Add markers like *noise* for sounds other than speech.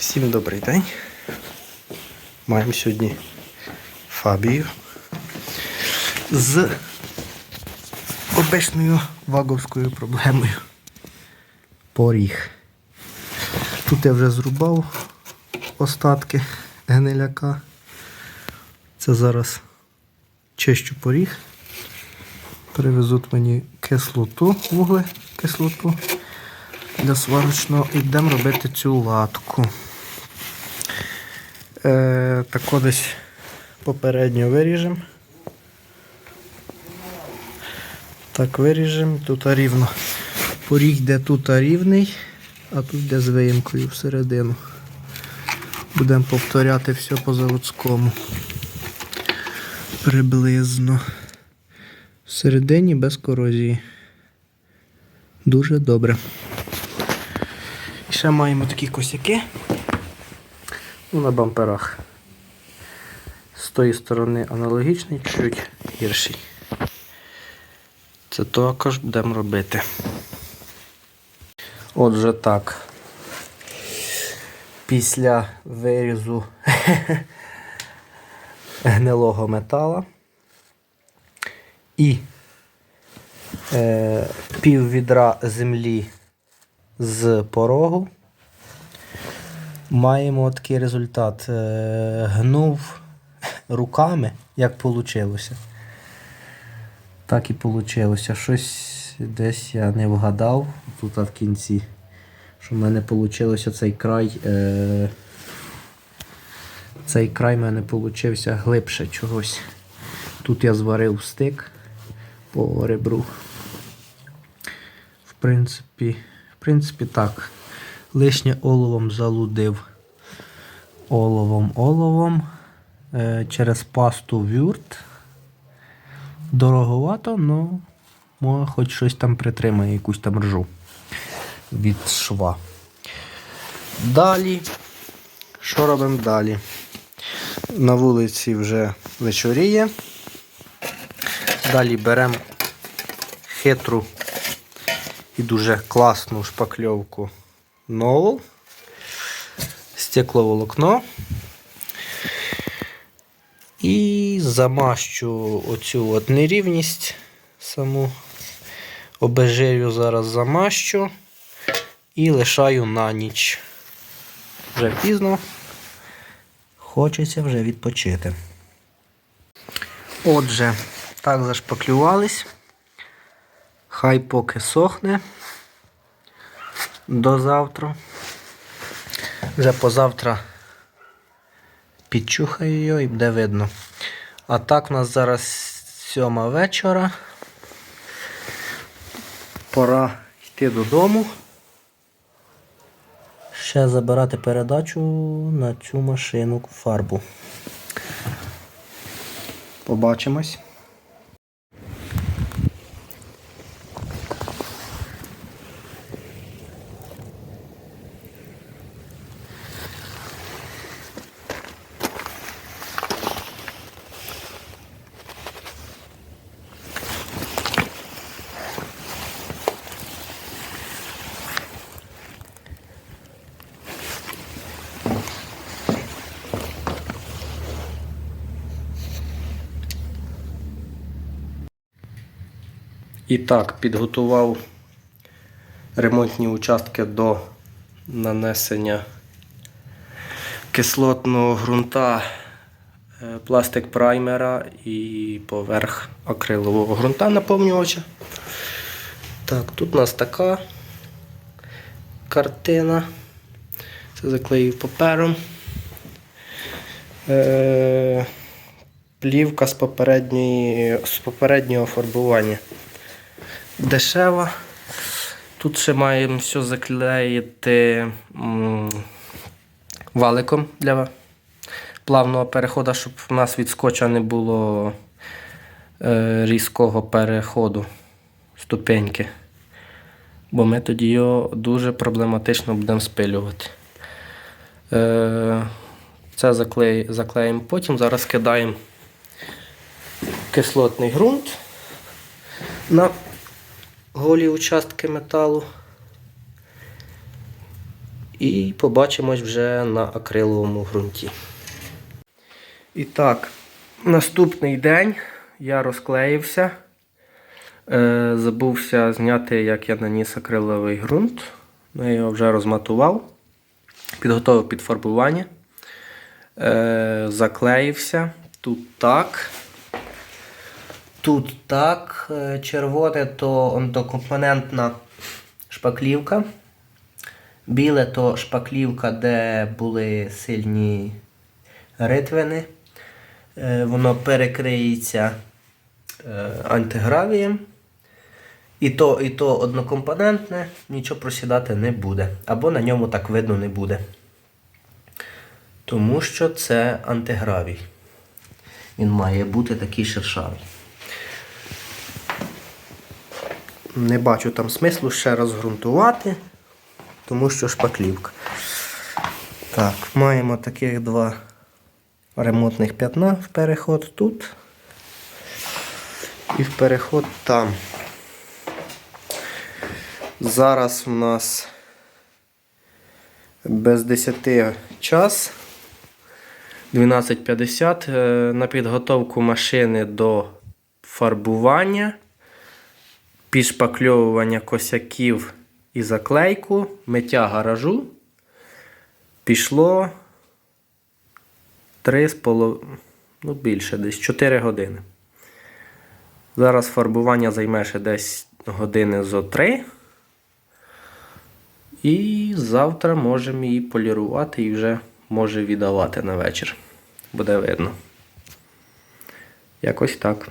Всім добрий день. Маємо сьогодні Фабію з обичною ваговською проблемою. Поріг. Тут я вже зрубав остатки гниляка. Це зараз чищу поріг. Привезуть мені кислоту, вугли кислоту для сварочного і будемо робити цю латку. Е, так десь попередньо виріжемо. Так, виріжемо. Тут рівно. Поріг де тут рівний, а тут де з виїмкою всередину. Будемо повторяти все по заводському. Приблизно. Всередині без корозії. Дуже добре. І ще маємо такі косяки. Ну, на бамперах. З тої сторони аналогічний, чуть гірший. Це також будемо робити. Отже так. Після вирізу *laughs* гнилого метала і е, пів відра землі з порогу. Маємо такий результат. Е, Гнув руками, як вийшло. Так і вийшло. Щось десь я не вгадав тут в кінці, що в мене вийшло цей край. Е, цей край в мене вийшов глибше чогось. Тут я зварив стик по ребру. В принципі, в принципі, так. Лишнє оловом залудив. Оловом, оловом. Е, через пасту вюрт. Дороговато, ну, хоч щось там притримає, якусь там ржу від шва. Далі. Що робимо далі? На вулиці вже вечоріє. Далі беремо хитру і дуже класну шпакльовку нову, стекловолокно. І замащу оцю от нерівність саму обезжирю зараз замащу і лишаю на ніч. Вже пізно. Хочеться вже відпочити. Отже, так зашпаклювались. Хай поки сохне до завтра. Вже позавтра підчухаю його і буде видно. А так у нас зараз сьома вечора. Пора йти додому. Ще забирати передачу на цю машину фарбу. Побачимось. І так, підготував ремонтні участки до нанесення кислотного ґрунта, е, пластик праймера і поверх акрилового ґрунта наповнювача. Так, тут у нас така картина. Це заклеїв папером. Е, плівка з, з попереднього фарбування дешева. Тут ще маємо все заклеїти валиком для плавного переходу, щоб в нас від скотча не було е, різкого переходу ступеньки. Бо ми тоді його дуже проблематично будемо спилювати. Е, це заклеї, заклеїмо потім. Зараз кидаємо кислотний ґрунт на голі участки металу. І побачимось вже на акриловому ґрунті. І так, наступний день я розклеївся. Е, забувся зняти, як я наніс акриловий ґрунт. Ну, Я його вже розматував, підготував під фарбування. Е, заклеївся. Тут так. Тут так. Е, Червоне то однокомпонентна шпаклівка. Біле то шпаклівка, де були сильні ритвини. Е, Воно перекриється е, антигравієм. І то, і то однокомпонентне, нічого просідати не буде. Або на ньому так видно не буде. Тому що це антигравій. Він має бути такий шершавий. Не бачу там смислу ще раз ґрунтувати, тому що шпаклівка. Так, маємо таких два ремонтних п'ятна в переход тут і в переход там. Зараз в нас без 10 час. 12.50 е, на підготовку машини до фарбування, підшпакльовування косяків і заклейку, миття гаражу. Пішло 3,5, ну більше, десь 4 години. Зараз фарбування займе ще десь години зо 3. І завтра можемо її полірувати і вже може віддавати на вечір. Буде видно. Якось так.